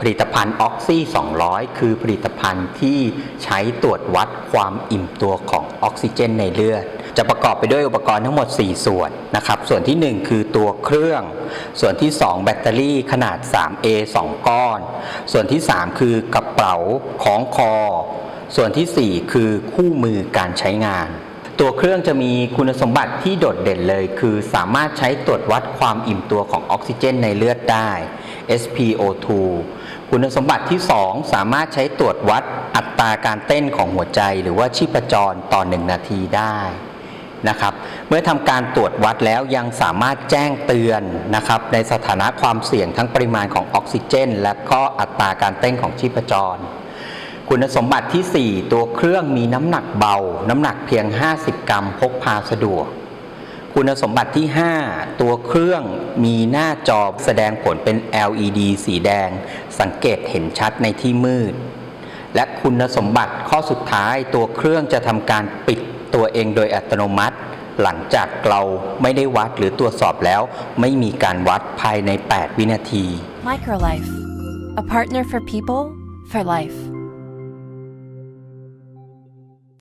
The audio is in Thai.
ผลิตภัณฑ์ออกซี่200 คือผลิตภัณฑ์ที่ใช้ตรวจวัดความอิ่มตัวของออกซิเจนในเลือด จะประกอบไปด้วยอุปกรณ์ทั้งหมด 4 ส่วนนะครับ ส่วนทีหนึ่1 คือตัวเครื่อง ส่วนที่ 2 แบตเตอรี่ขนาด 3A 2 ก้อน ส่วนที่ 3 คือกระเป๋าของคอ ส่วนทีสี่4 คือคู่มือการใช้งาน ตัวเครื่องจะมีคุณสมบัติที่โดดเด่นเลย คือสามารถใช้ตรวจวัดความอิ่มตัวของออกซิเจนในเลือดได้ SpO2 คุณสมบัติที่ 2 สามารถใช้ตรวจวัดอัตราการเต้นของหัวใจ หรือว่าชีพจรต่อ 1 นาทีได้นะครับ เมื่อทำการตรวจวัดแล้วยังสามารถแจ้งเตือนนะครับในสถานะความเสี่ยงทั้งปริมาณของออกซิเจน และก็อัตราการเต้นของชีพจร คุณสมบัติที่ 4 ตัวเครื่องมีน้ำหนักเบา น้ำหนักเพียง 50 กรัมพกพาสะดวก คุณสมบัติที่ 5 ตัวเครื่องมีหน้าจอแสดงผลเป็น LED สีแดง สังเกตเห็นชัดในที่มืด และคุณสมบัติข้อสุดท้ายตัวเครื่องจะทำการปิดตัวเองโดยอัตโนมัติ หลังจากเราไม่ได้วัดหรือตรวจสอบแล้ว ไม่มีการวัดภายใน 8 วินาที Microlife, a partner for people for life.